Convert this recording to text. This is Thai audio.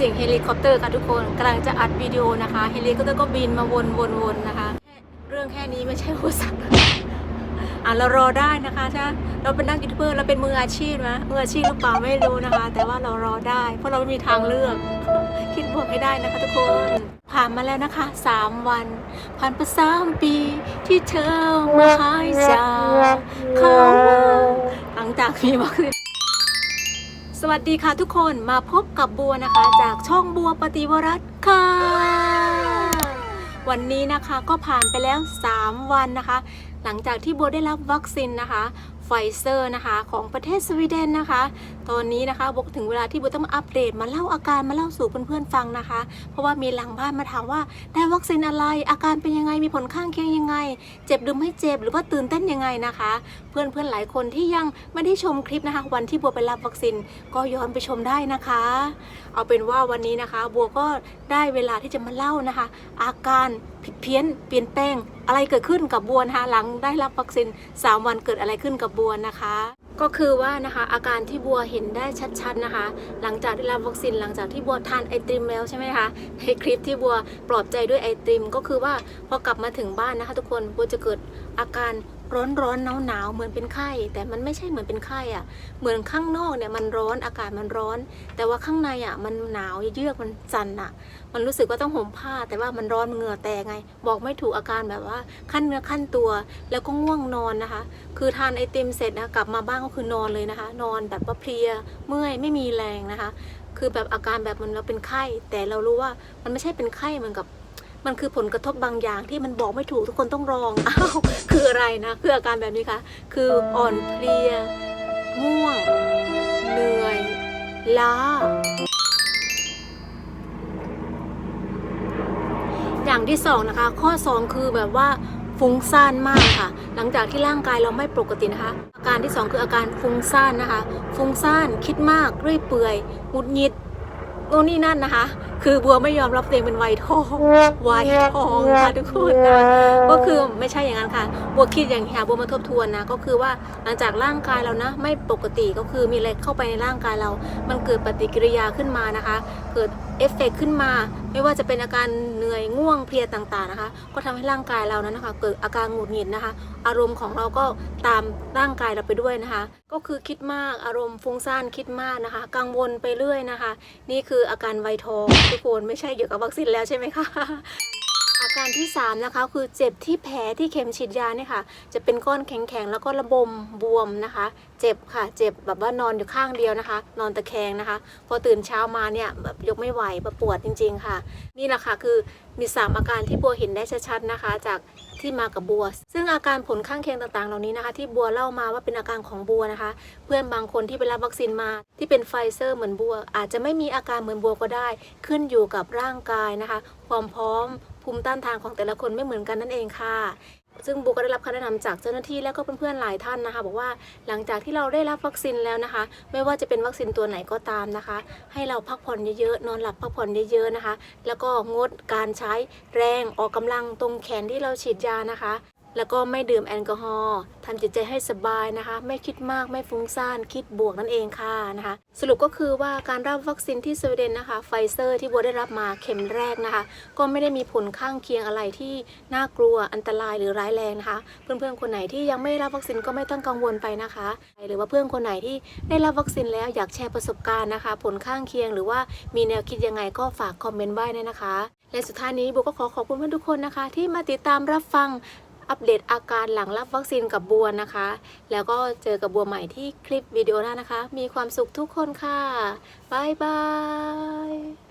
เสียงเฮลิคอปเตอร์ค่ะทุกคนกำลังจะอัดวิดีโอนะคะเฮลิคอปเตอร์ก็บินมาวนๆๆนะคะ เรื่องแค่นี้ไม่ใช่อุปสรรคอะเรารอได้นะคะถ้าเราเป็นนักยูทูบเบอร์เราเป็นมืออาชีพนะมืออาชีพหรือเปล่าไม่รู้นะคะ แต่ว่าเรารอได้ เพราะเราไม่มีทางเลือก คิดบวกให้ได้นะคะทุกคนผ่านมาแล้วนะคะ 3 วัน ผ่านไปสามปีที่เธอมาหายจากเขาหลังจากมีวัคซีน สวัสดีค่ะทุกคนมาพบกับบัวนะคะจากช่องบัวปฏิวรัตน์ค่ะ วันนี้นะคะก็ผ่านไปแล้ว 3 วันนะคะ หลังจากที่บัวได้รับวัคซีนนะคะ ไฟเซอร์นะคะ ของประเทศสวีเดนนะคะ ตอนนี้นะคะบัวก็ถึงเวลาที่บัวต้องอัปเดตมาเล่าอาการมาเล่าสู่เพื่อนๆฟังนะคะ เพราะว่ามีหลังบ้านมาถามว่าได้วัคซีนอะไร อาการเป็นยังไงมีผลข้างเคียงยังไง เจ็บหรือไม่เจ็บหรือว่าตื่นเต้นยังไงนะคะ เพื่อนๆหลายคนที่ยังไม่ได้ชมคลิปนะคะ วันที่บัวไปรับวัคซีนก็ย้อนไปชมได้นะคะ เอาเป็นว่าวันนี้นะคะ บัวก็ได้เวลาที่จะมาเล่านะคะ อาการผิดเพี้ยนเปลี่ยนแปลงอะไรเกิดขึ้นกับบัวนะคะหลังได้รับวัคซีน3วันเกิดอะไรขึ้นกับบัวนะคะ ก็คือว่านะคะอาการที่บัวเห็นได้ชัดๆนะคะ หลังจากได้รับวัคซีนหลังจากที่บัวทานไอติมแล้วใช่ไหมคะในคลิปที่บัวปลอบใจด้วยไอติม ก็คือว่าพอกลับมาถึงบ้านนะคะ ทุกคนบัวจะเกิดอาการ ร้อนร้อนหนาวหนาวเหมือนเป็นไข้ แต่มันไม่ใช่เหมือนเป็นไข้อะ เหมือนข้างนอกเนี่ยมันร้อนอากาศมันร้อน แต่ว่าข้างในอะมันหนาวเยือกมันสั่นอะ มันรู้สึกว่าต้องห่มผ้า แต่ว่ามันร้อนมันเหงื่อแตกไง บอกไม่ถูกอาการแบบว่าขั้นเนื้อขั้นตัว แล้วก็ง่วงนอนนะคะ คือทานไอติมเสร็จนะกลับมาบ้านก็คือนอนเลยนะคะ นอนแบบว่าเพลียเมื่อยไม่มีแรงนะคะ คือแบบอาการแบบมันเราเป็นไข้ แต่เรารู้ว่ามันไม่ใช่เป็นไข้เหมือนกับ มันคือผลกระทบบางอย่างที่มันบอกไม่ถูกทุกคนต้องลองอ้าวคืออะไรนะคืออาการแบบนี้คะคืออ่อนเพลียง่วงเหนื่อยล้าอย่างที่สองนะคะข้อสองคือแบบว่าฟุ้งซ่านมากค่ะ หลังจากที่ร่างกายเราไม่ปกตินะคะ อาการที่สองคืออาการฟุ้งซ่านนะคะ ฟุ้งซ่านคิดมากเรื่อยเปื่อยหงุดหงิดโน่นนี่นั่นนะคะ คือบัวไม่ยอมรับตัวเองเป็นวัยทองวัยทองค่ะทุกคนนะก็คือไม่ใช่อย่างนั้นค่ะ บัวคิดอย่างนี้ค่ะบัวมาทบทวนนะ ก็คือว่าหลังจากร่างกายเรานะ ไม่ปกติก็คือมีอะไรเข้าไปในร่างกายเรา มันเกิดปฏิกิริยาขึ้นมานะคะ เกิดเอฟเฟกต์ขึ้นมา ไม่ว่าจะเป็นอาการเหนื่อยง่วงเพลียต่างๆนะคะ ก็ทำให้ร่างกายเรานั้นนะคะ เกิดอาการหงุดหงิดนะคะ อารมณ์ของเราก็ตามร่างกายเราไปด้วยนะคะ ก็คือคิดมากอารมณ์ฟุ้งซ่านคิดมากนะคะ กังวลไปเรื่อยนะคะ นี่คืออาการไวทองทุกคนไม่ใช่เกี่ยวกับวัคซีนแล้วใช่ไหมคะ อาการที่3นะคะคือเจ็บที่แผลที่เข็มฉีดยาเนี่ยค่ะ จะเป็นก้อนแข็งๆแล้วก็ระบมบวมนะคะ เจ็บค่ะ เจ็บแบบว่านอนอยู่ข้างเดียวนะคะ นอนตะแคงนะคะ พอตื่นเช้ามาเนี่ยแบบยกไม่ไหวปวดจริง ๆ ค่ะ นี่แหละค่ะคือมี 3 อาการที่บัวเห็นได้ชัดๆนะคะ จากที่มากับบัว ซึ่งอาการผลข้างเคียงต่างๆ เหล่านี้นะคะ ที่บัวเล่ามาว่าเป็นอาการของบัวนะคะ เพื่อนบางคนที่ไปรับวัคซีนมาที่เป็นไฟเซอร์เหมือนบัว อาจจะไม่มีอาการเหมือนบัวก็ได้ ขึ้นอยู่กับร่างกายนะคะ ความพร้อม ภูมิต้านทานของแต่ละคนไม่เหมือนกันนั่นเองค่ะ ซึ่งบุก็ได้รับคำแนะนำจากเจ้าหน้าที่และก็เพื่อนๆหลายท่านนะคะ บอกว่าหลังจากที่เราได้รับวัคซีนแล้วนะคะ ไม่ว่าจะเป็นวัคซีนตัวไหนก็ตามนะคะ ให้เราพักผ่อนเยอะๆนอนหลับพักผ่อนเยอะๆนะคะ แล้วก็งดการใช้แรงออกกำลังตรงแขนที่เราฉีดยานะคะ แล้วก็ไม่ดื่มแอลกอฮอล์ทำจิตใจให้สบายนะคะ ไม่คิดมากไม่ฟุ้งซ่านคิดบวกนั่นเองค่ะนะคะ สรุปก็คือว่าการรับวัคซีนที่สวีเดนนะคะไฟเซอร์ที่บัวได้รับมาเข็มแรกนะคะ ก็ไม่ได้มีผลข้างเคียงอะไรที่น่ากลัวอันตรายหรือร้ายแรงนะคะ เพื่อนๆคนไหนที่ยังไม่รับวัคซีนก็ไม่ต้องกังวลไปนะคะ หรือว่าเพื่อนคนไหนที่ได้รับวัคซีนแล้วอยากแชร์ประสบการณ์นะคะ ผลข้างเคียงหรือว่ามีแนวคิดยังไงก็ฝากคอมเมนต์ไว้ด้นะคะและสุดท้ายนี้โบก็ขอขอบคุณเพื่อนทุกคนนะคะ ที่มาติดตามรับฟัง อัปเดตอาการหลังรับวัคซีนกับบัวนะคะ แล้วก็เจอกับบัวใหม่ที่คลิปวิดีโอหน้านะคะ มีความสุขทุกคนค่ะ บ๊ายบาย